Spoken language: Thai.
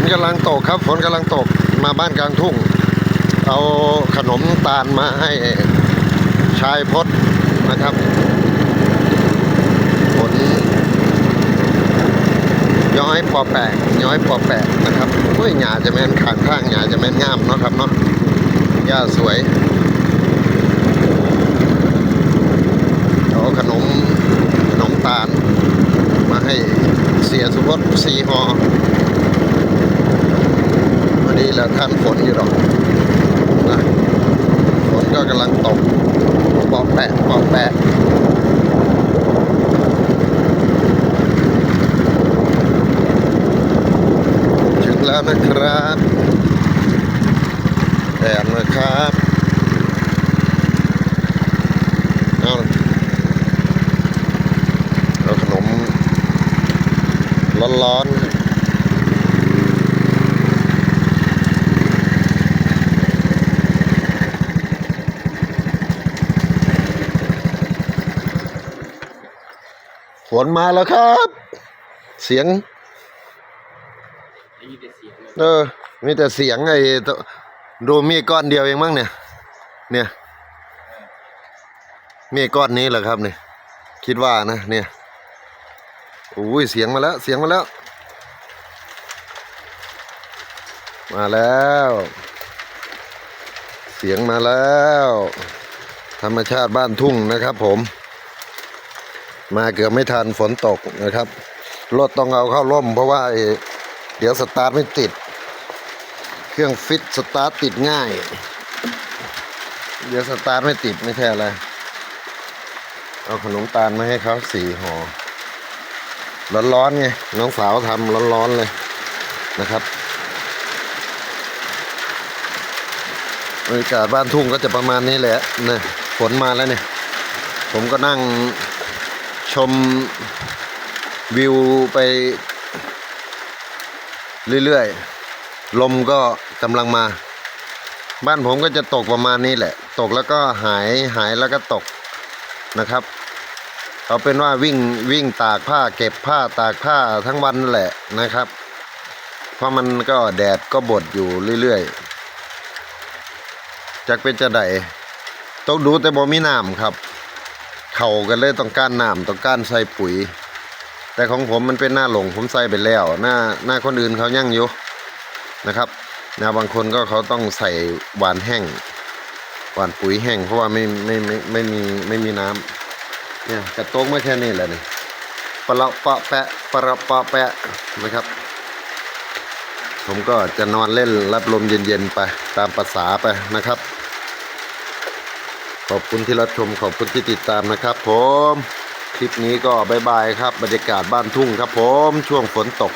นกำลังตกครับ ฝนกำลังตกมาบ้านกลางทุ่ง เอาขนมตาลมาให้ชายพศนะครับฝนย้อยปอแปะย้อยปอแปะนะครับอุ้ยหญ้าจะแม่นขางข้างหญ้าจะแม่นงามเนาะครับเนาะหญ้าสวยเอาขนมขนมตาล มาให้เสียสุพจน์สีหอะท่านฝนอยู่หรอกนะฝนก็กำลังตกปอกแปะปอกแปะถึงแล้วนะครับแอบนะครับเอาเอาขนมร้อนๆ ฝนมาแล้วครับ เสียง เออ มีแต่เสียงไอ้ดูมีก้อนเดียวเองมั้งเนี่ย เนี่ย มีก้อนนี้เหรอครับเนี่ย คิดว่านะ เนี่ยโอ้ยเสียงมาแล้ว เสียงมาแล้ว มาแล้ว เสียงมาแล้ว ธรรมชาติบ้านทุ่งนะครับผม มาเกือบไม่ทันฝนตกนะครับ รถต้องเอาเข้าร่ม เพราะว่าเดี๋ยวสตาร์ทไม่ติด เครื่องฟิตสตาร์ทติดง่าย เดี๋ยวสตาร์ทไม่ติดไม่ใช่อะไร เอาขนมตาลมาให้เขาสี่ห่อ ร้อนๆไงน้องสาวทำร้อนๆเลยนะครับบรรยากาศบ้านทุ่งก็จะประมาณนี้แหละนะฝนมาแล้วเนี่ย ผมก็นั่ง ชมวิวไปเรื่อยๆ ลมก็กำลังมา บ้านผมก็จะตกประมาณนี้แหละ ตกแล้วก็หายหายแล้วก็ตกนะครับ เอาเป็นว่าวิ่งวิ่งตากผ้าเก็บผ้าตากผ้าทั้งวันแหละนะครับ เพราะมันก็แดดก็บดอยู่เรื่อยๆจากเป็นจะไดต้องดูแต่บ่มีน้ำครับ เข่ากันเลยต้องการน้ำต้องการใส่ปุ๋ย แต่ของผมมันเป็นหน้าหลงผมใส่ไปแล้ว หน้าหน้าคนอื่นเขายั่งอยู่นะครับนะบางคนก็เขาต้องใส่หวานแห้งหวานปุ๋ยแห้งเพราะว่าไม่ไม่ไม่ไม่มีไม่มีน้ำเนี่ยกระโต้งไม่แค่นี้แหละนี่ปละปะแปะปะระปะแปะนะครับ ผมก็จะนอนเล่นรับลมเย็นๆไปตามภาษาไปนะครับ ขอบคุณที่รับชมขอบคุณที่ติดตามนะครับ ผม คลิปนี้ก็บายบายครับบรรยากาศบ้านทุ่งครับ ผม ช่วงฝนตก